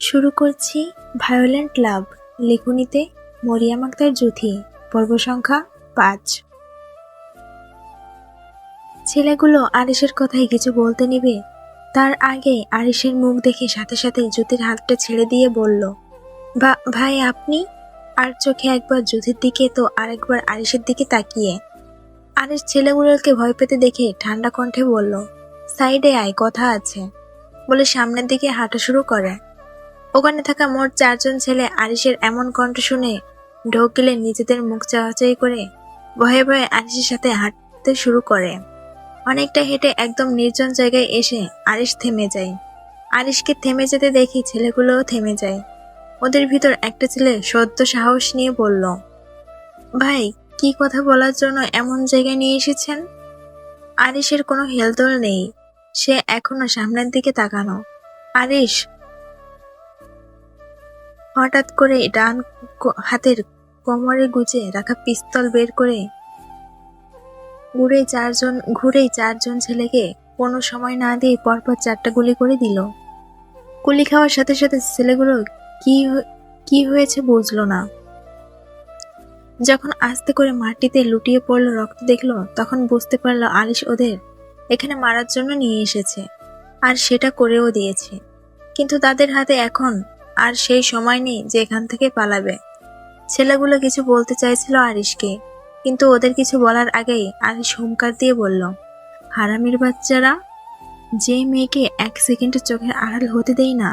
শুরু করছি violent love লেখনীতে মরিয়াম আক্তার জুথি পর্ব সংখ্যা পাঁচ। ছেলেগুলো আরিসের কথাই কিছু বলতে নিবে? তার আগে আরিসের মুখ দেখে সাথে সাথে জ্যোতির হাতটা ছেড়ে দিয়ে বলল, বা, ভাই, আপনি? আর চোখে একবার জ্যোতির দিকে তো আরেকবার আরিসের দিকে তাকিয়ে। আরিস ছেলেগুলোকে ভয় পেতে দেখে ঠান্ডা কণ্ঠে বলল, সাইডে আয়, কথা আছে। বলে সামনের দিকে হাঁটা শুরু করে। ওখানে থাকা মোট চারজন ছেলে আরিসের এমন কণ্ঠ শুনে ঢোক গেলে নিজেদের মুখ চাওয়াচাই করে ভয়ে ভয়ে আরিসের সাথে হাঁটতে শুরু করে। অনেকটা হেঁটে একদম নির্জন জায়গায় এসে আরিস থেমে যায়। আরিসকে থেমে যেতে দেখি ছেলেগুলোও থেমে যায়। ওদের ভিতর একটা ছেলে সদ্য সাহস নিয়ে বলল, ভাই, কি কথা বলার জন্য এমন জায়গায় নিয়ে এসেছেন? আরিসের কোনো হেলদোল নেই। সে এখনও সামনের দিকে তাকানো। আরিস হঠাৎ করে ডান হাতের কোমরে গুজে রাখা পিস্তল বের করে ঘুরে চারজন, ঘুরেই চারজন ছেলেকে কোনো সময় না দিয়ে পরপর চারটা গুলি করে দিল। গুলি খাওয়ার সাথে সাথে ছেলেগুলো কি কি হয়েছে বুঝলো না। যখন আস্তে করে মাটিতে লুটিয়ে পড়ল, রক্ত দেখল, তখন বুঝতে পারল আলিশ ওদের এখানে মারার জন্য নিয়ে এসেছে, আর সেটা করেও দিয়েছে। কিন্তু তাদের হাতে এখন আর সেই সময় নেই যে এখান থেকে পালাবে। ছেলেগুলো কিছু বলতে চাইছিল আরিশকে, কিন্তু ওদের কিছু বলার আগেই আরিশ হুমকার দিয়ে বলল, হারামির বাচ্চারা, যে মেয়েকে এক সেকেন্ডের চোখের আড়াল হতে দেই না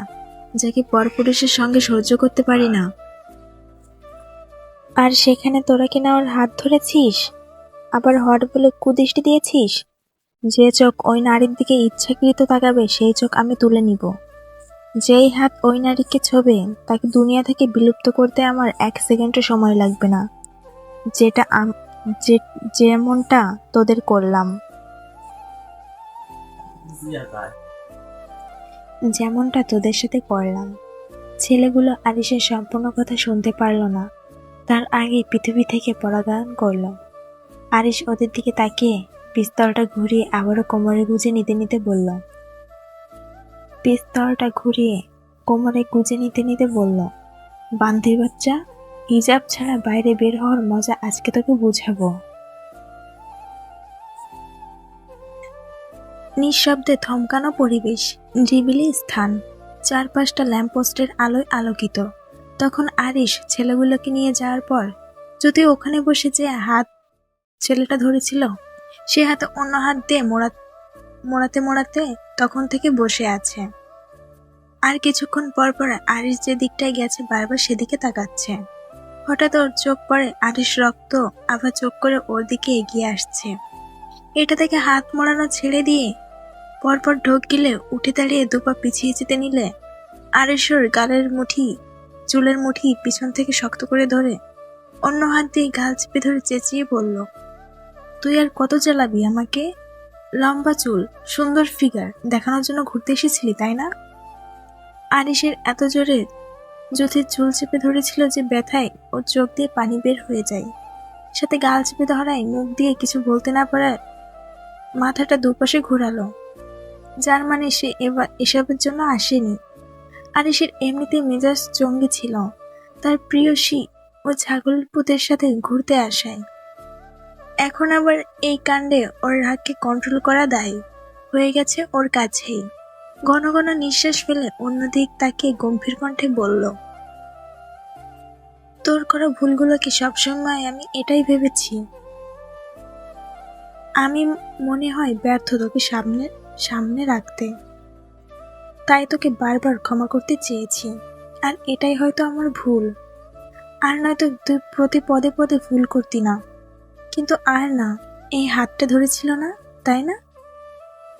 যাকে পরপুরুষের সঙ্গে সহ্য করতে পারি না? আর সেখানে তোরা কিনা ওর হাত ধরেছিস? আবার হট বলে কুদৃষ্টি দিয়েছিস? যে চোখ ওই নারীর দিকে ইচ্ছাকৃত তাকাবে, সেই চোখ আমি তুলে নিব। যেই হাত ওই নারীকে ছবে, তাকে দুনিয়া থেকে বিলুপ্ত করতে আমার এক সেকেন্ডও সময় লাগবে না। যেটা যেমনটা তোদের করলাম। যেমনটা তোদের সাথে করলাম। ছেলেগুলো আরিসের সম্পূর্ণ কথা শুনতে পারল না। তার আগে পৃথিবী থেকে পরাগায়ন করল। আরিস ওদের দিকে তাকিয়ে পিস্তলটা ঘুরিয়ে আবারও কোমরে গুজে নিতে নিতে বলল পিস্তলটা ঘুরিয়ে কোমরে গুজে নিতে নিতে বলল, বান্দির বাচ্চা, হিজাব ছাড়া বাইরে বের হওয়ার মজা আজকে তোকে বুঝাবো। নিঃশব্দে থমকানো পরিবেশ নিরিবিলি স্থান, চারপাশটা ল্যাম্পপোস্টের আলোয় আলোকিত। তখন আরিশ ছেলেগুলোকে নিয়ে যাওয়ার পর যদি ওখানে বসে যে হাত ছেলেটা ধরেছিল, সে হাতে অন্য হাত দিয়ে মোড়া মোড়াতে মোড়াতে তখন থেকে বসে আছে। আর কিছুক্ষণ পর পর আরিশ যে দিকটায় গেছে বারবার সেদিকে তাকাচ্ছে। হঠাৎ ওর চোখ পড়ে আরিশ রক্ত, আবার চোখ করে ওর দিকে এগিয়ে আসছে। এটা থেকে হাত মোড়ানো ছেড়ে দিয়ে পরপর ঢোক গিলে উঠে দাঁড়িয়ে দুপা পিছিয়ে যেতে নিলে আরিশর গালের মুঠি, চুলের মুঠি পিছন থেকে শক্ত করে ধরে অন্য হাত দিয়ে গাল চেপে ধরে চেঁচিয়ে বলল, তুই আর কত জ্বালাবি আমাকে? লম্বা চুল, সুন্দর ফিগার দেখানোর জন্য ঘুরতে এসেছিলি, তাই না? আরিসের এত জোরে জ্যোতির চুল চেপে ধরেছিল যে ব্যথায় ওর চোখ দিয়ে পানি বের হয়ে যায়। সাথে গাল চেপে ধরায় মুখ দিয়ে কিছু বলতে না পারায় মাথাটা দুপাশে ঘোরালো। যার মানে সে এবার এসবের জন্য আসেনি। আরিসের এমনিতে মেজাজ চঙ্গি ছিল। তার প্রিয়সী ও ছাগল পুতের সাথে ঘুরতে আসায়। এখন আবার এই কাণ্ডে ওর রাগকে কন্ট্রোল করা দায়ী। হয়ে গেছে ওর কাছেই। ঘন ঘন নিঃশ্বাস ফেলে অন্যদিক তাকে গম্ভীর কণ্ঠে বলল, তোর করা ভুলগুলোকে সবসময় আমি এটাই ভেবেছি। আমি মনে হয় ব্যর্থ তোকে সামনে সামনে রাখতে। তাই তোকে বারবার ক্ষমা করতে চেয়েছি। আর এটাই হয়তো আমার ভুল। আর নয়তো তুই প্রতি পদে পদে ভুল করতি না। কিন্তু আর না, এই হাতটা ধরেছিল না, তাই না?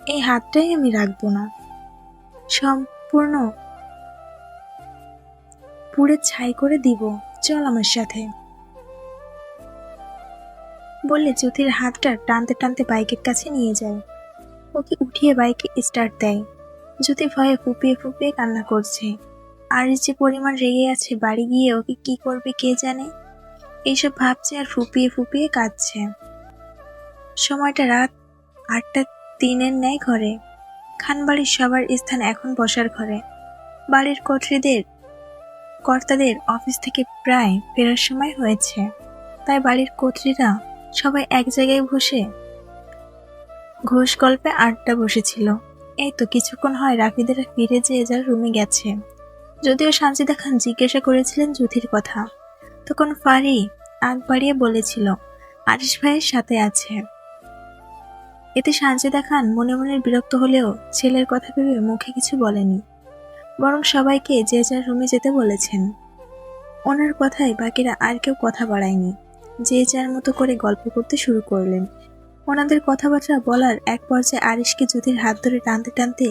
এই হাতটাই আমি রাখব না। সম্পূর্ণ পুড়ে ছাই করে দিব, চল আমার সাথে। বললে জ্যোতির হাতটা টানতে টানতে বাইকের কাছে নিয়ে যায়। ওকে উঠিয়ে বাইকে স্টার্ট দেয়। জ্যোতি ভয়ে ফুপিয়ে ফুপিয়ে কান্না করছে। আর যে পরিমাণ রেগে আছে বাড়ি গিয়ে ওকে কি করবে কে জানে? এইসব ভাবছে আর ফুপিয়ে ফুপিয়ে কাঁদছে। সময়টা রাত আটটা তিনের ন্যায় ঘরে। খানবাড়ির সবার স্থান এখন বসার ঘরে। বাড়ির কর্ত্রীদের, কর্তাদের অফিস থেকে প্রায় ফেরার সময় হয়েছে। তাই বাড়ির কর্ত্রীরা সবাই এক জায়গায় বসে ঘোষ গল্পে আড্ডা বসেছিল। এই তো কিছুক্ষণ হয় রাফিদের ফিরে যে যার রুমে গেছে। যদিও সানজিদা খান জিজ্ঞাসা করেছিলেন যুথির কথা। তখন ফারি আগ বাড়িয়ে বলেছিল, আরিশ ভাইয়ের সাথে আছে। এতে সানজিদা খান মনে মনে বিরক্ত হলেও ছেলের কথা ভেবে মুখে কিছু বলেনি, বরং সবাইকে যে যার রুমে যেতে বলেছেন। ওনার কথায় বাকিরা আর কেউ কথা বাড়ায়নি, যে যার মতো করে গল্প করতে শুরু করলেন। ওনাদের কথাবার্তা বলার এক পর্যায়ে আরিশকে জ্যোতির হাত ধরে টানতে টানতে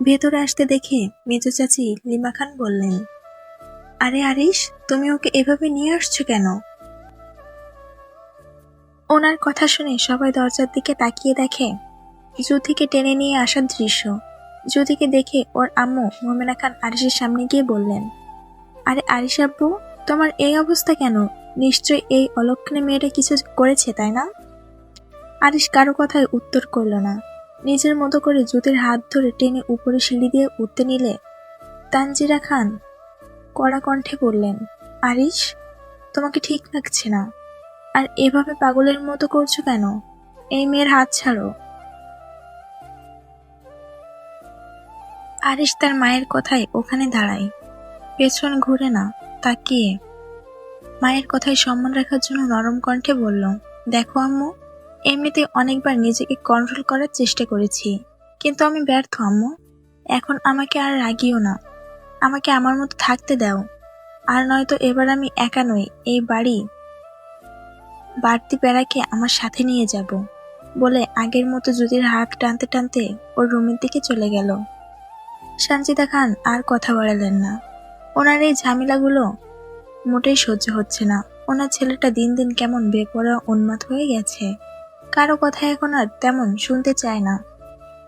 ভেতরে আসতে দেখে মেজো চাচি লিমা খান বললেন, আরে আরিশ, তুমি ওকে এভাবে নিয়ে আসছো কেন? ওনার কথা শুনে সবাই দরজার দিকে তাকিয়ে দেখে। জ্যোতিকে টেনে নিয়ে আসার দৃশ্য। জ্যোতিকে দেখে ওর আম্মু মোমেনা খান আরিশের সামনে গিয়ে বললেন, আরে আরিশ আব্বু, তোমার এই অবস্থা কেন? নিশ্চয় এই অলক্ষণে মেয়েটা কিছু করেছে, তাই না? আরিশ কারও কথায় উত্তর করল না। নিজের মতো করে জ্যোতির হাত ধরে টেনে উপরে সিঁড়ি দিয়ে উঠতে নিলে তানজিরা খান কড়া কণ্ঠে বললেন, আরিশ, তোমাকে ঠিক লাগছে না। আর এভাবে পাগলের মতো করছ কেন? এই মেয়ের হাত ছাড়ো। আরিশ তার মায়ের কথায় ওখানে দাঁড়ায়। পেছন ঘুরে না, তাকিয়ে। মায়ের কথায় সম্মান রাখার জন্য নরম কণ্ঠে বলল, দেখো আম্মু এমনিতে অনেকবার নিজেকে কন্ট্রোল করার চেষ্টা করেছি। কিন্তু আমি ব্যর্থ, আম্মু। এখন আমাকে আর রাগিও না। আমাকে আমার মতো থাকতে দাও। আর নয়তো এবার আমি একা নই, এই বাড়ি বাড়তি প্যারাকে আমার সাথে নিয়ে যাব, বলে আগের মতো জ্যোতির হাত টানতে টানতে ওর রুমের দিকে চলে গেল। সঞ্চিতা খান আর কথা বাড়ালেন না। ওনার এই ঝামেলাগুলো মোটেই সহ্য হচ্ছে না। ওনার ছেলেটা দিন দিন কেমন বেপরোয়া উন্মাদ হয়ে গেছে। কারও কথা এখন আর তেমন শুনতে চায় না।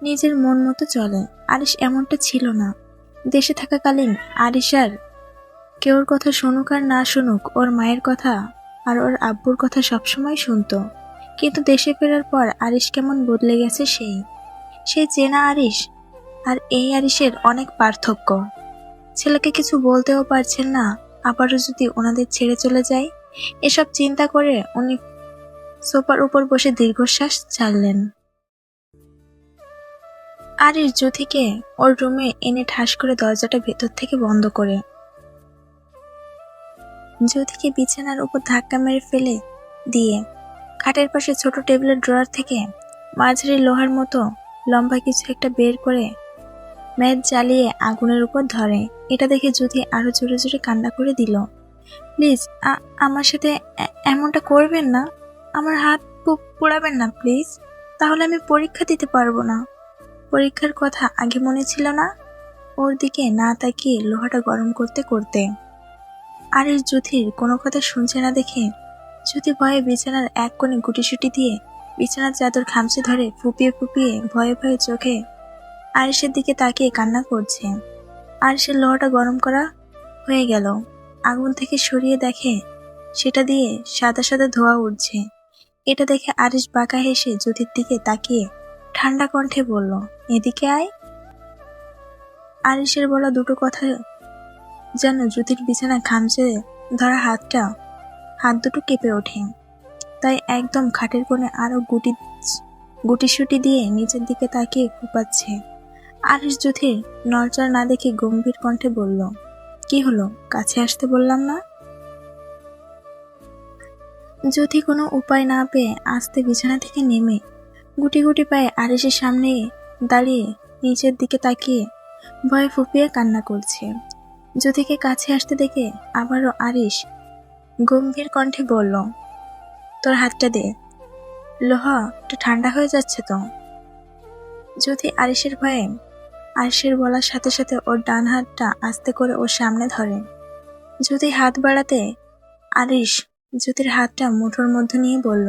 নিজের মন মতো চলে। আরিশ এমনটা ছিল না। দেশে থাকাকালীন আরিশার কেউর কথা শুনুক আর না শুনুক ওর মায়ের কথা আর ওর আব্বুর কথা সবসময় শুনতো। কিন্তু দেশে ফেরার পর আরিশ কেমন বদলে গেছে সেই। সেই চেনা আরিশ, আর এই আরিশের অনেক পার্থক্য। ছেলেকে কিছু বলতেও পারছেন না, আবারও যদি ওনাদের ছেড়ে চলে যায়, এসব চিন্তা করে উনি সোফার উপর বসে দীর্ঘশ্বাস ছাড়লেন। আরিশ জ্যোতিকে ওর রুমে এনে ঠাস করে দরজাটা ভেতর থেকে বন্ধ করে জ্যোতিকে বিছানার উপর ধাক্কা মেরে ফেলে দিয়ে খাটের পাশে ছোট টেবিলের ড্রয়ার থেকে মাঝারি লোহার মতো লম্বা কিছু একটা বের করে ম্যাচ জ্বালিয়ে আগুনের উপর ধরে। এটা দেখে জ্যোতি আরও জোরে জোরে কান্না করে দিল। প্লিজ আমার সাথে এমনটা করবেন না। আমার হাত পোড়াবেন না, প্লিজ। তাহলে আমি পরীক্ষা দিতে পারব না। পরীক্ষার কথা আগে মনে ছিল না। ওর দিকে না তাকিয়ে লোহাটা গরম করতে করতে আর এই জ্যোতির কোনো কথা শুনছে না দেখে জ্যোতি ভয়ে বিছানার এক কোণে গুটিসুটি দিয়ে বিছানার চাদর খামচে ধরে ফুপিয়ে ফুপিয়ে ভয়ে ভয়ে চোখে আরিসের দিকে তাকিয়ে কান্না করছে। আরিসের লোহাটা গরম করা হয়ে গেল। আগুন থেকে সরিয়ে দেখে সেটা দিয়ে সাদা সাদা ধোয়া উঠছে এটা দেখে আরিস বাঁকা হেসে জ্যোতির দিকে তাকিয়ে ঠান্ডা কণ্ঠে বলল, এদিকে আয়। আরিসের বলা দুটো কথা যেন জ্যোতির বিছানা খামচে ধরা হাতটা, হাত দুটো কেঁপে ওঠে। তাই একদম খাটের কোণে আরও গুটি, গুটিসুটি দিয়ে নিচের দিকে তাকিয়ে ফুপাচ্ছে আরিস জ্যোতির নড়চড় না দেখে গম্ভীর কণ্ঠে বলল, কি হলো? কাছে আসতে বললাম না? জ্যোতি কোনো উপায় না পেয়ে আস্তে বিছানা থেকে নেমে গুটি গুটি পায়ে আরিসের সামনে দাঁড়িয়ে নিচের দিকে তাকিয়ে ভয়ে ফুপিয়ে কান্না করছে। জ্যোতিকে কাছে আসতে দেখে আবারও আরিস গম্ভীর কণ্ঠে বলল, তোর হাতটা দে। লোহা, একটু ঠান্ডা হয়ে যাচ্ছে তো? জ্যোতি আরিসের ভয়ে আরিসের বলার সাথে সাথে ওর ডান হাতটা আস্তে করে ওর সামনে ধরে। জ্যোতি হাত বাড়াতে আরিস জ্যোতির হাতটা মুঠোর মধ্যে নিয়ে বলল,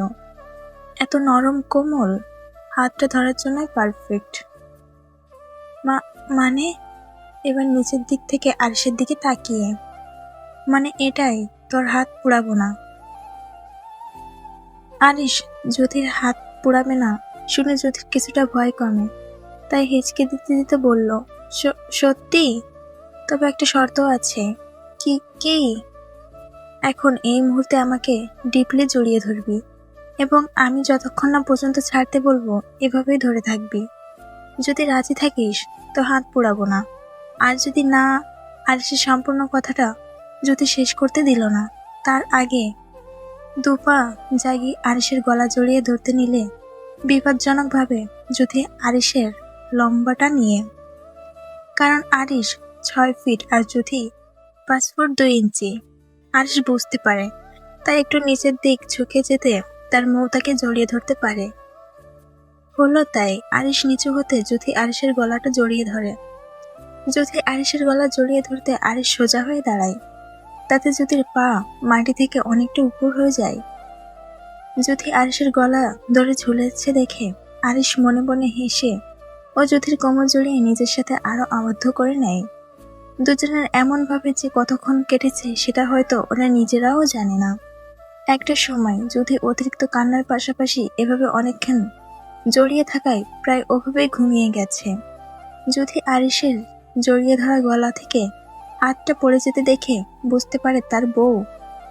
এত নরম কোমল, হাতটা ধরার জন্য পারফেক্ট মা মানে? এবার নিচের দিক থেকে আরিসের দিকে তাকিয়ে। মানে এটাই, তোর হাত পুড়াবো না। আরিস জ্যোতির হাত পুড়াবে না, শুনে জ্যোতির কিছুটা ভয় কমে। তাই হেঁচকে দিতে দিতে বলল, "স- সত্যি? তবে একটা শর্ত আছে। কি কি? এখন এই মুহূর্তে আমাকে ডিপলি জড়িয়ে ধরবি এবং আমি যতক্ষণ না পর্যন্ত ছাড়তে বলব, এভাবেই ধরে থাকবি। যদি রাজি থাকিস, তো হাত পোড়াবো না। আর যদি না, আর সে সম্পূর্ণ কথাটা যদি শেষ করতে দিল না। তার আগে দুপা, জাগি আরিসের গলা জড়িয়ে ধরতে নিলে বিপজ্জনকভাবে যদি আরিসের লম্বাটা নিয়ে। কারণ আরিস ছয় ফিট আর যদি পাঁচ ফুট দুই ইঞ্চি। আরিস বুঝতে পারে, তাই একটু নিচের দিক ঝুঁকে যেতে তার মৌতাকে জড়িয়ে ধরতে পারে। হলো তাই আরিস নিচু হতে যদি আরিসের গলাটা জড়িয়ে ধরে। যদি আরিসের গলা জড়িয়ে ধরতে আরিস সোজা হয়ে দাঁড়ায়, তাতে জ্যোতির পা মাটি থেকে অনেকটা উপর হয়ে যায় জ্যোতি আরিসের গলা ধরে ঝুলেছে দেখে আরিস মনে মনে হেসে ও জ্যোতির কোমর জড়িয়ে নিজের সাথে আরও আবদ্ধ করে নেয়। দুজনের এমন ভাবে যে কতক্ষণ কেটেছে সেটা হয়তো ওরা নিজেরাও জানে না। একটা সময় যদি অতিরিক্ত কান্নার পাশাপাশি এভাবে অনেকক্ষণ জড়িয়ে থাকায় প্রায় ওভাবেই ঘুমিয়ে গেছে। যদি আরিসের জড়িয়ে ধরা গলা থেকে হাতটা পড়ে যেতে দেখে বুঝতে পারে তার বউ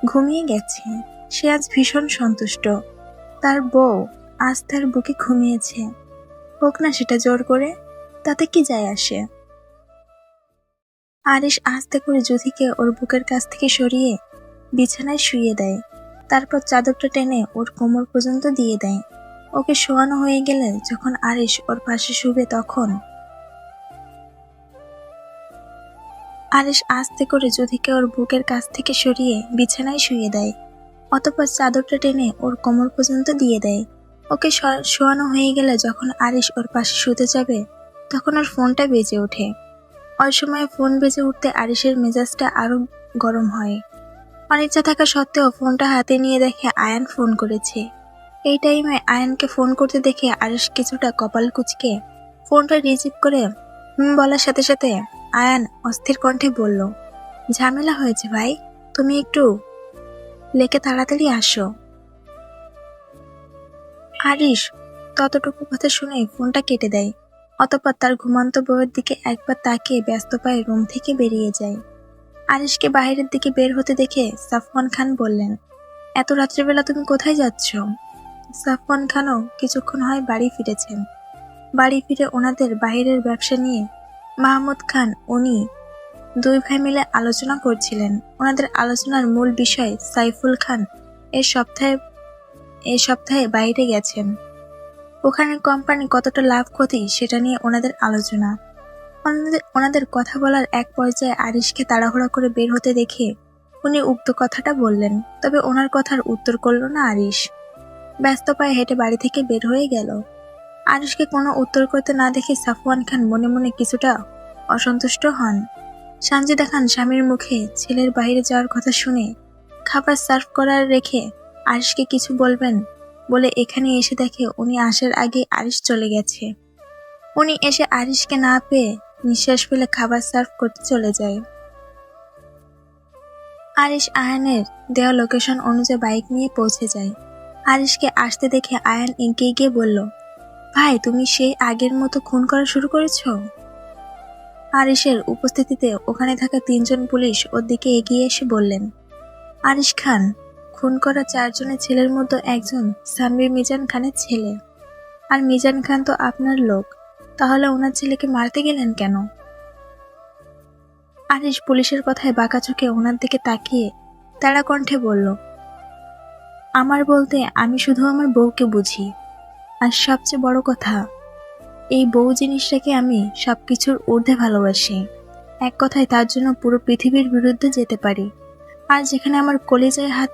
ঘুমিয়ে গেছে। সে আজ ভীষণ সন্তুষ্ট। তার বউ আজ তার বুকে ঘুমিয়েছে। হোক না সেটা জোর করে, তাতে কি যায় আসে? আরিস আস্তে করে যুথিকে ওর বুকের কাছ থেকে সরিয়ে বিছানায় শুয়ে দেয়। তারপর চাদরটা টেনে ওর কোমর পর্যন্ত দিয়ে দেয়। ওকে শোয়ানো হয়ে গেলে যখন আরিস ওর পাশে শুবে তখন আরিস আস্তে করে যুধিকে ওর বুকের কাছ থেকে সরিয়ে বিছানায় শুয়ে দেয়। অতপর চাদরটা টেনে ওর কোমর পর্যন্ত দিয়ে দেয়। ওকে শোয়ানো হয়ে গেলে যখন আরিস ওর পাশে শুতে যাবে, তখন ওর ফোনটা বেজে ওঠে। ওই সময় ফোন বেজে উঠতে আরিসের মেজাজটা আরও গরম হয়। অনিচ্ছা থাকা সত্ত্বেও ফোনটা হাতে নিয়ে দেখে আয়ান ফোন করেছে। এই টাইমে আয়ানকে ফোন করতে দেখে আরিস কিছুটা কপাল কুচকে ফোনটা রিসিভ করে, হুম বলার সাথে সাথে আয়ান অস্থির কণ্ঠে বলল, ঝামেলা হয়েছে ভাই, তুমি একটু লেকে তাড়াতাড়ি আসো। আরিস ততটুকু কথা শুনে ফোনটা কেটে দেয়, অতপর তার ঘুমান্ত বউয়ের দিকে একবার তাকিয়ে ব্যস্ত পায়ে রুম থেকে বেরিয়ে যায়। আরিশকে বাইরের দিকে বের হতে দেখে সাফওয়ান খান বললেন, এত রাত্রিবেলা তুমি কোথায় যাচ্ছ? সাফওয়ান খানও কিছুক্ষণ হয় বাড়ি ফিরেছেন। বাড়ি ফিরে ওনাদের বাইরের ব্যবসা নিয়ে মাহমুদ খান, উনি দুই ভাই মিলে আলোচনা করছিলেন। ওনাদের আলোচনার মূল বিষয় সাইফুল খান এই সপ্তাহে এই সপ্তাহে বাইরে গেছেন। ওখানে কোম্পানি কতটা লাভ ক্ষতি সেটা নিয়ে ওনাদের আলোচনা। ওনাদের ওনাদের কথা বলার এক পর্যায়ে আরিশকে তাড়াহুড়া করে বের হতে দেখে উনি উক্ত কথাটা বললেন, তবে ওনার কথার উত্তর করল না আরিশ। ব্যস্ত পায়ে হেঁটে বাড়ি থেকে বের হয়ে গেল। আরিশকে কোনো উত্তর করতে না দেখে সাফওয়ান খান মনে মনে কিছুটা অসন্তুষ্ট হন। সানজিদা খান স্বামীর মুখে ছেলের বাইরে যাওয়ার কথা শুনে খাবার সার্ভ করার রেখে আরিশকে কিছু বলবেন বলে এখানে এসে দেখে উনি আসার আগে আরিশ চলে গেছে। উনি এসে আরিশকে না পেয়ে নিঃশ্বাস ফেলে খাবার সার্ভ করতে চলে যায়। আরিশ আয়ানের দেওয়া লোকেশন অনুযায়ী বাইক নিয়ে পৌঁছে যায়। আরিশকে আসতে দেখে আয়ান এগিয়ে গিয়ে বলল ভাই, তুমি সেই আগের মতো খুন করা শুরু করেছ? আরিশের উপস্থিতিতে ওখানে থাকা তিনজন পুলিশ ওর দিকে এগিয়ে এসে বললেন, আরিশ খান, খুন করা চারজনের ছেলের মধ্যে একজন সানবীর মিজান খানের ছেলে। আর মিজান খান তো আপনার লোক, তাহলে ওনার ছেলেকে মারতে গেলেন কেন? আরিশ পুলিশের কথায় বাঁকা চোখে ওনার দিকে তাকিয়ে তারা কণ্ঠে বলল, আমার বলতে আমি শুধু আমার বউকে বুঝি আর সবচেয়ে বড় কথা, এই বউ জিনিসটাকে আমি সব কিছুর ঊর্ধ্বে ভালোবাসি। এক কথায় তার জন্য পুরো পৃথিবীর বিরুদ্ধে যেতে পারি। আর যেখানে আমার কলেজায় হাত,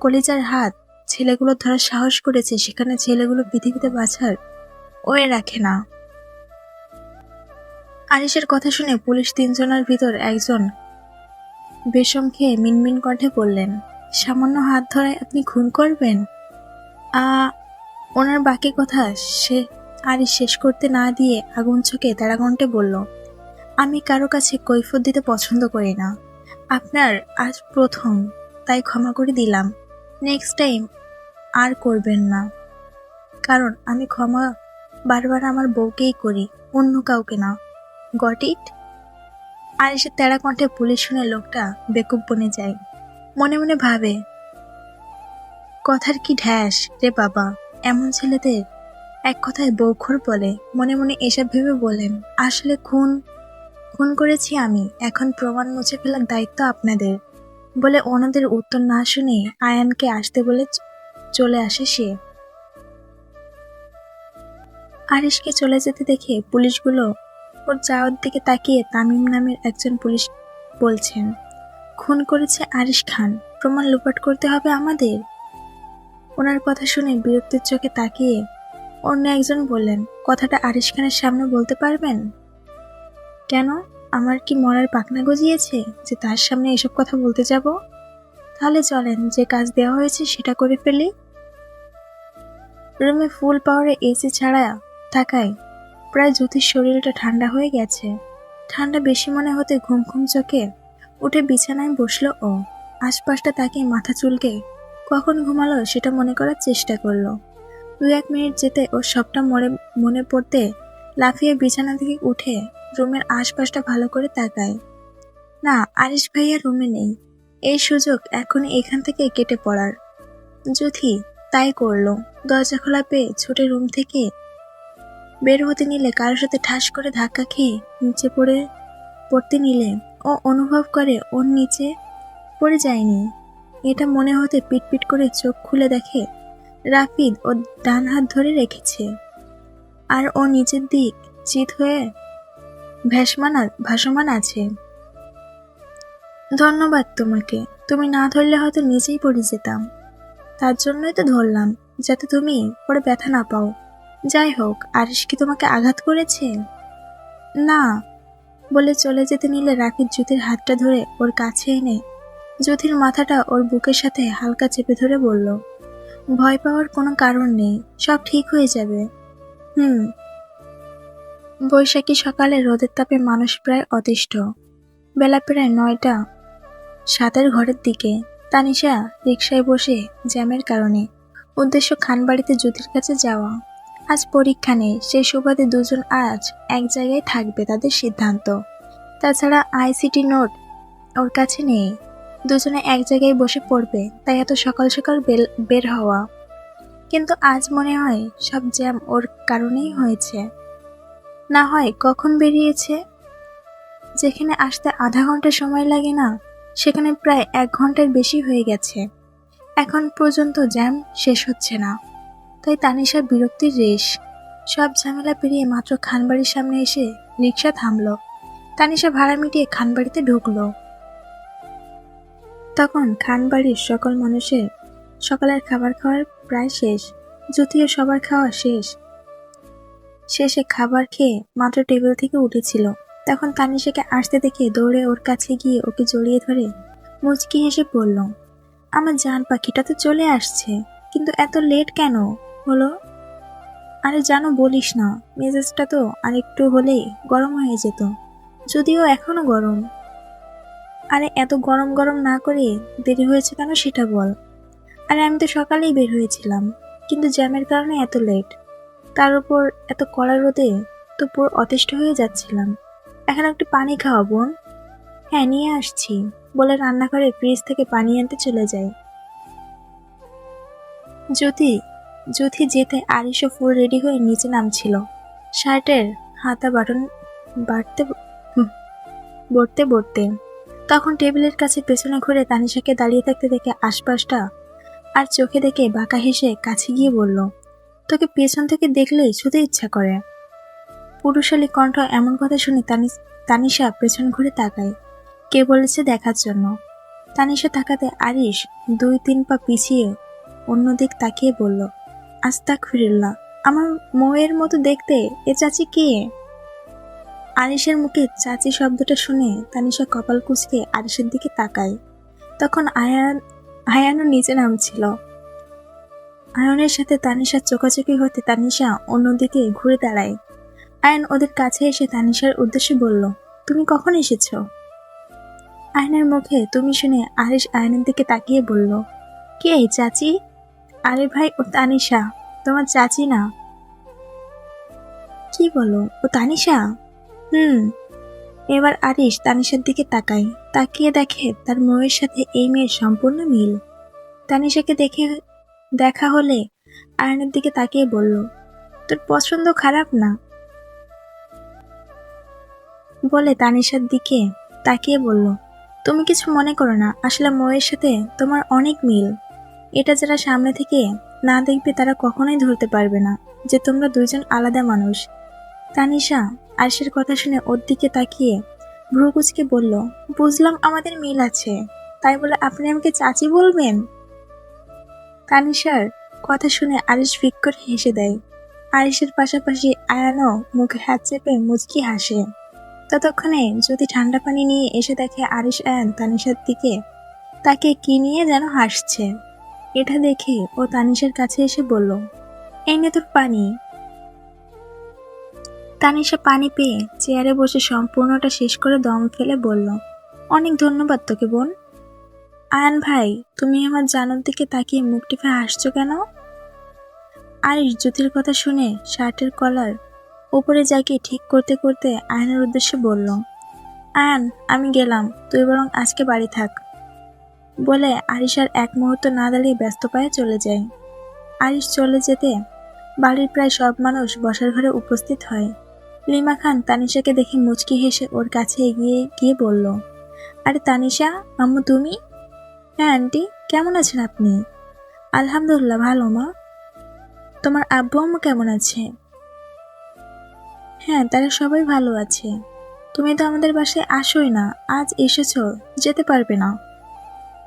কলেজার হাত ছেলেগুলো ধরার সাহস করেছে, সেখানে ছেলেগুলো পৃথিবীতে বাঁচার ওয়ে রাখে না। আরিসের কথা শুনে পুলিশ তিনজনের ভিতর একজন বেশম খেয়ে মিনমিন কণ্ঠে বললেন, সামান্য হাত ধরায় আপনি খুন করবেন? আ ওনার বাকি কথা সে আরিস শেষ করতে না দিয়ে আগুন চোখে তারা কণ্ঠে বলল, আমি কারও কাছে কৈফত দিতে পছন্দ করি না। আপনার আজ প্রথম, তাই ক্ষমা করে দিলাম। নেক্সট টাইম আর করবেন না। কারণ আমি ক্ষমা বারবার আমার বউকেই করি, অন্য কাউকে না। গট ইট আরিসের তেরা কণ্ঠে পুলিশ শুনে লোকটা বেকুব বনে যায়। মনে মনে ভাবে, কথার কি ঢ্যাস রে বাবা? এমন ছেলেদের এক কথায় বৌখর বলে, মনে মনে এসব ভেবে বলেন আসলে খুন খুন করেছি আমি। এখন প্রমাণ মুছে ফেলার দায়িত্ব আপনাদের। বলে ওনাদের উত্তর না শুনে আয়ানকে আসতে বলে চলে আসে সে। আরিশকে চলে যেতে দেখে পুলিশগুলো ওর যাওয়ার দিকে তাকিয়ে তামিম নামের একজন পুলিশ বলছেন, খুন করেছে আরিশ খান। প্রমাণ লোপাট করতে হবে আমাদের? ওনার কথা শুনে বিরক্তির চোখে তাকিয়ে অন্য একজন বললেন, কথাটা আরিশ খানের সামনে বলতে পারবেন? কেন? আমার কি মরার পাকনা গজিয়েছে যে তার সামনে এসব কথা বলতে যাব? তাহলে চলেন, যে কাজ দেওয়া হয়েছে সেটা করে ফেলি। রুমে ফুল পাওয়ারে এসি ছাড়া থাকায় প্রায় জ্যোতির শরীরটা ঠান্ডা হয়ে গেছে। ঠান্ডা বেশি মনে হতে ঘুম ঘুম চোখে উঠে বিছানায় বসল ও। আশপাশটা তাকে মাথা চুলকে কখন ঘুমালো সেটা মনে করার চেষ্টা করল। দু এক মিনিট যেতে ওর সবটা মনে মনে পড়তে লাফিয়ে বিছানা থেকে উঠে রুমের আশপাশটা ভালো করে তাকায়। না, আরিশ ভাইয়া রুমে নেই। এই সুযোগ এখন এখান থেকে কেটে পড়ার। যুথি তাই করল। দরজা খোলা পেয়ে ছুটে রুম থেকে বের হতে নিলে কারোর সাথে ঠাস করে ধাক্কা খেয়ে নিচে পড়ে, পড়তে নিলে ও অনুভব করে ওর নিচে পড়ে যায়নি। এটা মনে হতে পিটপিট করে চোখ খুলে দেখে রাফিদ ও ডান হাত ধরে রেখেছে। আর ও নিচের দিক চিত হয়ে ভাসমান আ- ভাসমান আছে। ধন্যবাদ তোমাকে। তুমি না ধরলে হয়তো নিজেই পড়ে যেতাম। তার জন্যই তো ধরলাম, যাতে তুমি পরে ব্যথা না পাও। যাই হোক, আরিশ কি তোমাকে আঘাত করেছে? না, বলে চলে যেতে নিলে রাকিব জ্যোতির হাতটা ধরে ওর কাছে এনে জ্যোতির মাথাটা ওর বুকের সাথে হালকা চেপে ধরে বলল, ভয় পাওয়ার কোনো কারণ নেই, সব ঠিক হয়ে যাবে। হুম। বৈশাখী সকালে রোদের তাপে মানুষ প্রায় অতিষ্ঠ। বেলা প্রায় নয়টা। সাতের ঘরের দিকে তানিশা রিকশায় বসে জ্যামের কারণে উদ্দেশ্য খানবাড়িতে জ্যোতির কাছে যাওয়া। আজ পরীক্ষা নেই সেই সুবাদে দুজন আজ এক জায়গায় থাকবে, তাদের সিদ্ধান্ত। তাছাড়া আইসিটি নোট ওর কাছে নেই। দুজনে এক জায়গায় বসে পড়বে, তাই এত সকাল সকাল বের হওয়া। কিন্তু আজ মনে হয় সব জ্যাম ওর কারণেই হয়েছে। না হয় কখন বেরিয়েছে? যেখানে আসতে আধা ঘণ্টা সময় লাগে না, সেখানে প্রায় এক ঘণ্টার বেশি হয়ে গেছে। এখন পর্যন্ত জ্যাম শেষ হচ্ছে না। তাই তানিশা বিরক্তির রেশ। সব ঝামেলা পেরিয়ে মাত্র খানবাড়ির সামনে এসে রিক্সা থামলো। তানিশা ভাড়া মিটিয়ে খানবাড়িতে ঢুকলো। তখন খানবাড়ির সকল মানুষের সকালের খাবার খাওয়ার প্রায় শেষ, যদিও সবার খাওয়া শেষ। শেষে খাবার খেয়ে মাত্র টেবিল থেকে উঠেছিল। তখন তানিশাকে আসতে দেখে দৌড়ে ওর কাছে গিয়ে ওকে জড়িয়ে ধরে মুচকি হেসে বলল, আমার জান পাখিটা তো চলে আসছে, কিন্তু এত লেট কেন? হলো আরে জানো, বলিস না। মেজাজটা তো আরেকটু হলেই গরম হয়ে যেত, যদিও এখনও গরম। আরে এত গরম গরম না করে দেরি হয়েছে কেন সেটা বল। আরে আমি তো সকালেই বের হয়েছিলাম, কিন্তু জ্যামের কারণে এত লেট তার উপর এত কড়া রোদে তো পুরো অতিষ্ঠ হয়ে যাচ্ছিলাম। এখন একটু পানি খাওয়া বোন। হ্যাঁ নিয়ে আসছি। বলে রান্নাঘরে ফ্রিজ থেকে পানি আনতে চলে যাই। জ্যোতি জ্যোতি যেতে আরিশও ফুল রেডি হয়ে নিচে নামছিল। শার্টের হাতা বাটন বাড়তে বড়তে বড়তে। তখন টেবিলের কাছে পেছনে ঘুরে তানিশাকে দাঁড়িয়ে থাকতে দেখে আশপাশটা আর চোখে দেখে বাঁকা হেসে কাছে গিয়ে বলল, তোকে পেছন থেকে দেখলেই ছুতে ইচ্ছা করে। পুরুষালী কণ্ঠ এমন কথা শুনে তানি- তানিশা পেছন ঘুরে তাকায়। কে বলেছে দেখার জন্য? তানিশা তাকাতে আরিশ দুই তিন পা পিছিয়ে অন্যদিক তাকিয়ে বলল, আস্তাক ফিরিল্লা আমার মোয়ের মতো দেখতে এ চাচি কে? আরিশের মুখে চাচি শব্দটা শুনে তানিশা কপাল কুচকে আরিশের দিকে তাকায়। তখন আয়ান আয়ানও নিচে নামছিল। আয়নের সাথে তানিশার চোখাচোখি হতে তানিশা অন্যদিকে ঘুরে দাঁড়ায়। আয়ন ওদের কাছে এসে তানিশার উদ্দেশ্যে বলল, তুমি কখন এসেছ? আয়নের মুখে তুমি শুনে আরিশ আয়নের দিকে তাকিয়ে বলল, কে চাচি? আরে ভাই, ও তানিশা। তোমার চাচি না? কি বলো, ও তানিশা? হুম। এবার আরিশ তানিশার দিকে তাকায়। তাকিয়ে দেখে তার মেয়ের সাথে এই মেয়ের সম্পূর্ণ মিল। তানিশাকে দেখে দেখা হলে আয়নের দিকে তাকিয়ে বলল, তোর পছন্দ খারাপ না? বলে তানিশার দিকে তাকিয়ে বলল, তুমি কিছু মনে করো না। আসলে ময়ের সাথে তোমার অনেক মিল। এটা যারা সামনে থেকে না দেখবে তারা কখনোই ধরতে পারবে না যে তোমরা দুইজন আলাদা মানুষ। তানিশা আরশের কথা শুনে ওর দিকে তাকিয়ে ভ্রুকুচকে বলল, বুঝলাম আমাদের মিল আছে। তাই বলে আপনি আমাকে চাচি বলবেন? তানিশার কথা শুনে আরিশ করে হেসে দেয়। আরিশের পাশাপাশি আয়ানও মুখে হাত চেপে মুচকি হাসে। ততক্ষণে যদি ঠান্ডা পানি নিয়ে এসে দেখে আরিশ আয়ান তানিশার দিকে তাকে কি নিয়ে যেন হাসছে। এটা দেখে ও তানিশার কাছে এসে বলল, এই নে তোর পানি। তানিশা পানি পেয়ে চেয়ারে বসে সম্পূর্ণটা শেষ করে দম ফেলে বলল, অনেক ধন্যবাদ তোকে বোন। আয়ান ভাই, তুমি আমার জানার দিকে তাকিয়ে মুখ টিপে হাসছো কেন? আরিশ জ্যোতির কথা শুনে শার্টের কলার ওপরে জায়গায় ঠিক করতে করতে আয়নের উদ্দেশ্যে বলল, আয়ান, আমি গেলাম, তুই বরং আজকে বাড়ি থাক। বলে আরিশ আর এক মুহূর্ত না দাঁড়িয়ে ব্যস্ত পায়ে চলে যায়। আরিশ চলে যেতে বাড়ির প্রায় সব মানুষ বসার ঘরে উপস্থিত হয়। লিমা খান তানিশাকে দেখে মুচকি হেসে ওর কাছে এগিয়ে গিয়ে বলল, আরে তানিশা, আম্মু তুমি? হ্যাঁ আন্টি, কেমন আছেন আপনি? আলহামদুলিল্লাহ, ভালো, মা। তোমার আব্বু, আম্মু কেমন আছে? হ্যাঁ তারা সবাই ভালো আছে। তুমি তো আমাদের বাসায় আসোই না, আজ এসেছ, যেতে পারবে না।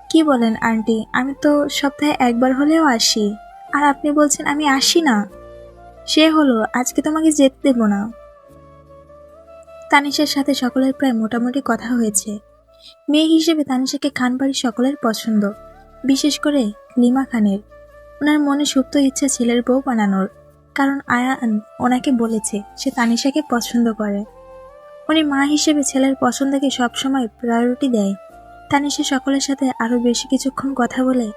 কি বলেন আন্টি, আমি তো সপ্তাহে একবার হলেও আসি। আর আপনি বলছেন আমি আসি না? সে হলো, আজকে তোমাকে যেতে দেবো না। তানিশার সাথে সকলের প্রায় মোটামুটি কথা হয়েছে। মেয়ে হিসেবে তানিশাকে খান বাড়ির সকলের পছন্দ, বিশেষ করে লিমা খানের। ওনার মনে সুপ্ত ইচ্ছা ছেলের বউ বানানোর, কারণ আয়ান ওনাকে বলেছে সে তানিশাকে পছন্দ করে। উনি মা হিসেবে ছেলের পছন্দকে সবসময় প্রায়োরিটি দেয়। তানিশা সকলের সাথে আরও বেশি কিছুক্ষণ কথা বলে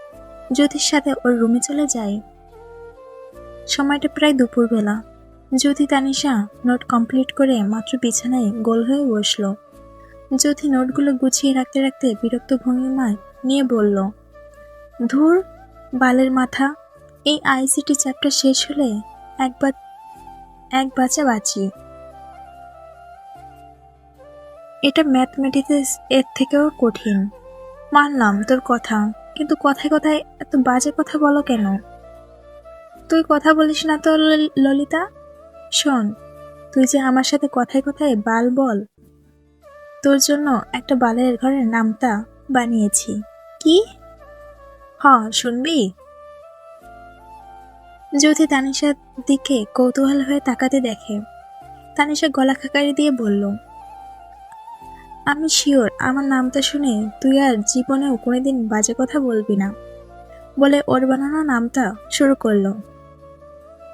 জ্যোতির সাথে ওর রুমে চলে যায়। সময়টা প্রায় দুপুরবেলা। জ্যোতি তানিশা নোট কমপ্লিট করে মাত্র বিছানায় গোল হয়ে বসল। জ্যোতি নোটগুলো গুছিয়ে রাখতে রাখতে বিরক্ত ভঙ্গিমায় নিয়ে বলল, ধুর, বালের মাথা। এই আইসিটি চ্যাপ্টার শেষ হলে একবার এক বাচ্চা বাঁচি। এটা ম্যাথমেটিক্স এর থেকেও কঠিন। মানলাম তোর কথা, কিন্তু কথায় কথায় এত বাজে কথা বলো কেন? তুই কথা বলিস না তো ললিতা? শোন, তুই যে আমার সাথে কথায় কথায় বাল বল। তোর জন্য একটা বালের ঘরের নামটা বানিয়েছি। কি? হ, শুনবি? জ্যোতি তানিশার দিকে কৌতূহল হয়ে তাকাতে দেখে। তানিশা গলা খাকারি দিয়ে বলল, আমি শিওর, আমার নামটা শুনে তুই আর জীবনেও কোনোদিন বাজে কথা বলবি না। বলে ওর বানানো নামটা শুরু করল।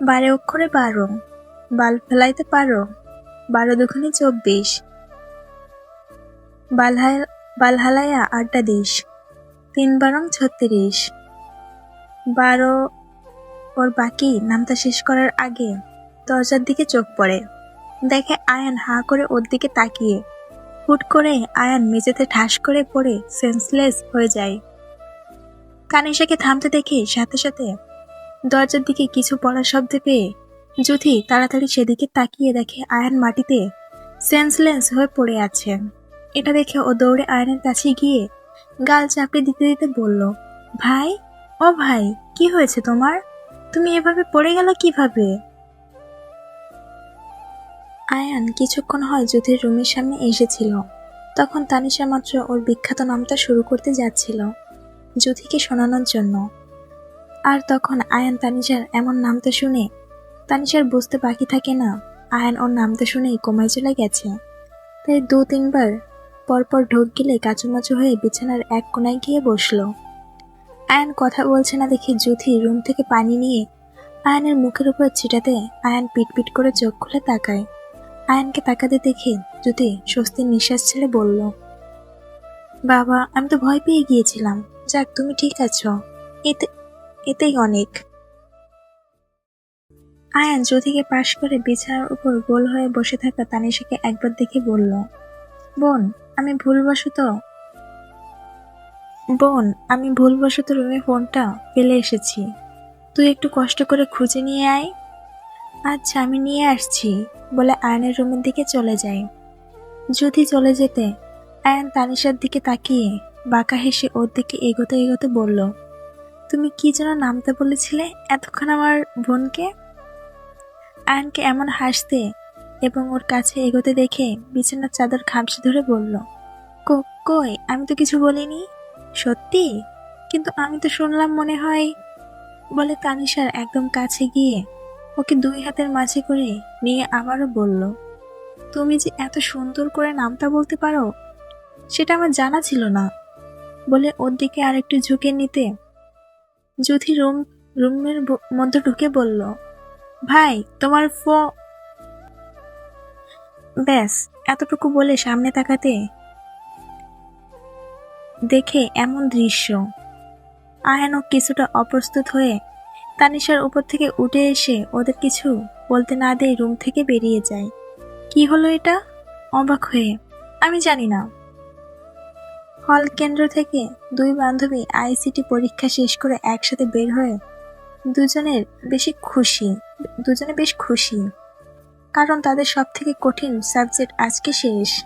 বারে অক্ষরে বারো। বাল ফেলাইতে পারো। বারো দুখানি চব্বিশ। বালহাল, বালহালায়া আড্ডা দিস। তিন বারং ছত্রিশ। বারো ওর বাকি নামটা শেষ করার আগে দরজার দিকে চোখ পড়ে। দেখে আয়ান হাঁ করে ওর দিকে তাকিয়ে। হুট করে আয়ান মেঝেতে ঠাস করে পড়ে সেন্সলেস হয়ে যায়। কানিশাকে থামতে দেখে সাথে সাথে দরজার দিকে কিছু পড়া শব্দ পেয়ে যুথি তাড়াতাড়ি সেদিকে তাকিয়ে দেখে আয়ান মাটিতে সেন্সলেস হয়ে পড়ে আছে। এটা দেখে ও দৌড়ে আয়নের কাছে গিয়ে গাল চাপড়ে দিতে দিতে বলল, ভাই, ও ভাই, কি হয়েছে তোমার? তুমি এভাবে পড়ে গেল কীভাবে? আয়ান কিছুক্ষণ হয় জ্যোতির রুমের সামনে এসেছিল। তখন তানিশা মাত্র ওর বিখ্যাত নামটা শুরু করতে যাচ্ছিল জ্যোতিকে শোনানোর জন্য। আর তখন আয়ান তানিশার এমন নামটা শুনে তানিশার বুঝতে বাকি থাকে না। আয়ান ওর নামটা শুনেই কমায় চলে গেছে। তাই দু তিনবার পরপর ঢোক গেলে কাচুমাচু হয়ে বিছানার এক কোনায় গিয়ে বসল। আয়ান কথা বলছে না দেখে জ্যোতি রুম থেকে পানি নিয়ে আয়ানের মুখের উপর ছিটাতে আয়ান পিটপিট করে চোখ খুলে তাকায়। আয়ানকে তাকাতে দেখে জ্যোতি স্বস্তির নিঃশ্বাস ছেড়ে বলল, বাবা, আমি তো ভয় পেয়ে গিয়েছিলাম। যাক, তুমি ঠিক আছো। এতে, এতেই অনেক। আয়ান জ্যোতিকে পাশ করে বিছানার উপর গোল হয়ে বসে থাকা তানিশাকে একবার দেখে বলল, বোন, আমি ভুলবশত বোন, আমি ভুলবশত রুমে ফোনটা ফেলে এসেছি। তুই একটু কষ্ট করে খুঁজে নিয়ে আয়। আচ্ছা আমি নিয়ে আসছি। বলে আয়নের রুমের দিকে চলে যায়। যদি চলে যেতে, আয়ন তানিশার দিকে তাকিয়ে বাঁকা হেসে ওর দিকে এগোতে এগোতে বলল, তুমি কি যেন নামতে বলেছিলে এতক্ষণ আমার বোনকে? আয়নকে এমন হাসতে এবং ওর কাছে এগোতে দেখে বিছানার চাদর খামচে ধরে বলল, "কো- কই? আমি তো কিছু বলিনি। সত্যি? কিন্তু আমি তো শুনলাম মনে হয়, বলে তানিশার একদম কাছে গিয়ে ওকে দুই হাতের মাঝে করে নিয়ে আবারও বলল, তুমি যে এত সুন্দর করে নামটা বলতে পারো, সেটা আমার জানা ছিল না, বলে ওর দিকে আরেকটু ঝুঁকে নিতে যুথি রুম, রুমের মধ্যে ঢুকে বলল ভাই, তোমার ফো, ব্যাস, এতটুকু বলে সামনে তাকাতে দেখে এমন দৃশ্য। আয়ানক কিছুটা অপ্রস্তুত হয়ে তানিশার উপর থেকে উঠে এসে ওদের কিছু বলতে না দিয়ে রুম থেকে বেরিয়ে যায়। কি হলো এটা? অবাক হয়ে। আমি জানি না। হল কেন্দ্র থেকে দুই বান্ধবী আইসিটি পরীক্ষা শেষ করে একসাথে বের হয়ে দুজনের বেশি খুশি। দুজনে বেশ খুশি। কারণ তাদের সব থেকে কঠিন সাবজেক্ট আজকে শেষ।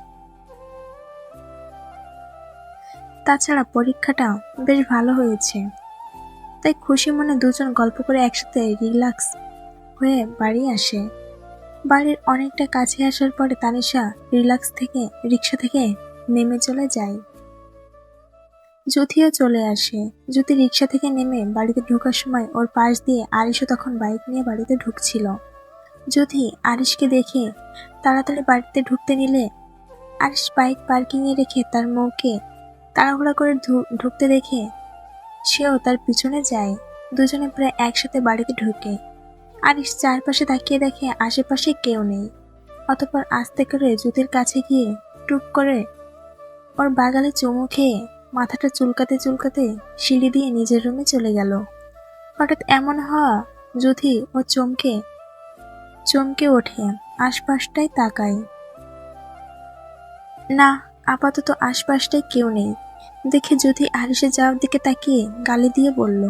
তাছাড়া পরীক্ষাটা বেশ ভালো হয়েছে। তাই খুশি মনে দুজন গল্প করে একসাথে রিল্যাক্স হয়ে বাড়ি আসে। বাড়ির অনেকটা কাছে আসার পরে তানিশা রিল্যাক্স থেকে রিক্সা থেকে নেমে চলে যায়। জ্যোতিও চলে আসে। জ্যোতি রিক্সা থেকে নেমে বাড়িতে ঢোকার সময় ওর পাশ দিয়ে আরিশও তখন বাইক নিয়ে বাড়িতে ঢুকছিল। জ্যোতি আরিশকে দেখে তাড়াতাড়ি বাড়িতে ঢুকতে নিলে আরিশ বাইক পার্কিংয়ে রেখে তার মৌকে তাড়াহুড়া করে ঢুকতে দেখে সেও তার পিছনে যায়। দুজনে প্রায় একসাথে বাড়িতে ঢুকে। আরিশ চারপাশে তাকিয়ে দেখে আশেপাশে কেউ নেই। অতপর আস্তে করে জ্যোতির কাছে গিয়ে টুক করে ওর বাগালে চুমু খেয়ে মাথাটা চুলকাতে চুলকাতে সিঁড়ি দিয়ে নিজের রুমে চলে গেল। হঠাৎ এমন হওয়া যুথি ও চমকে চমকে ওঠে, আশপাশটাই তাকায়। না, আপাতত আশপাশটায় কেউ নেই। দেখে যদি আরিসে যাওয়ার দিকে তাকিয়ে গালি দিয়ে বলল,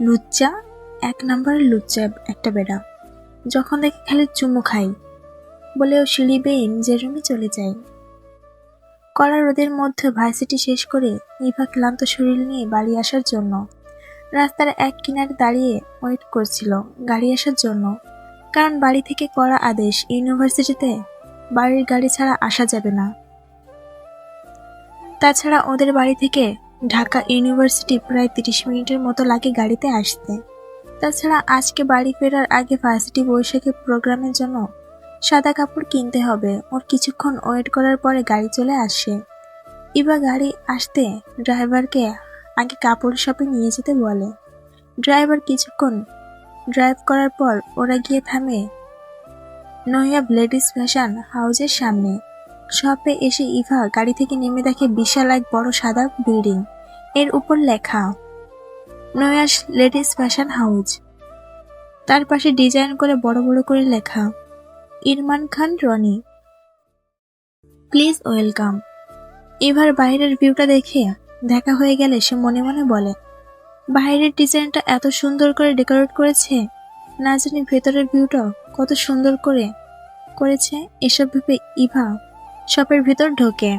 লুচ্চা? এক নম্বরের লুচ্চা একটা বেড়া। যখন দেখে খালি চুমু খাই। বলে ও সিঁড়ি বেয়ে নিজের রুমে চলে যায়। কড়া রোদের মধ্যে ভার্সিটি শেষ করে ইভা ক্লান্ত শরীর নিয়ে বাড়ি আসার জন্য। রাস্তার এক কিনারে দাঁড়িয়ে ওয়েট করছিল গাড়ি আসার জন্য। কারণ বাড়ি থেকে করা আদেশ ইউনিভার্সিটিতে বাড়ির গাড়ি ছাড়া আসা যাবে না। তাছাড়া ওদের বাড়ি থেকে ঢাকা ইউনিভার্সিটি প্রায় তিরিশ মিনিটের মতো লাগে গাড়িতে আসতে। তাছাড়া আজকে বাড়ি ফেরার আগে ভার্সিটি বৈশাখী প্রোগ্রামের জন্য সাদা কাপড় কিনতে হবে। ওর কিছুক্ষণ ওয়েট করার পরে গাড়ি চলে আসে। ইবা গাড়ি আসতে ড্রাইভারকে আগে কাপড় শপে নিয়ে যেতে বলে। ড্রাইভার কিছুক্ষণ ড্রাইভ করার পর ওরা গিয়ে থামে নৈয়াব লেডিস ফ্যাশন হাউজের সামনে। শপে এসে ইভা গাড়ি থেকে নেমে দেখে বিশাল এক বড় সাদা বিল্ডিং। এর উপর লেখা নয়াস লেডিস ফ্যাশন হাউজ। তার পাশে ডিজাইন করে বড় বড় করে লেখা ইরমান খান, রনি। Please welcome. এবার বাইরের ভিউটা দেখে দেখা হয়ে গেলে সে মনে মনে বলে, বাইরের ডিজাইনটা এত সুন্দর করে ডেকোরেট করেছে, না জানি ভেতরের ভিউটা কত সুন্দর করে করেছে? এসব ভেবে ইভা শপের ভেতর ঢোকে।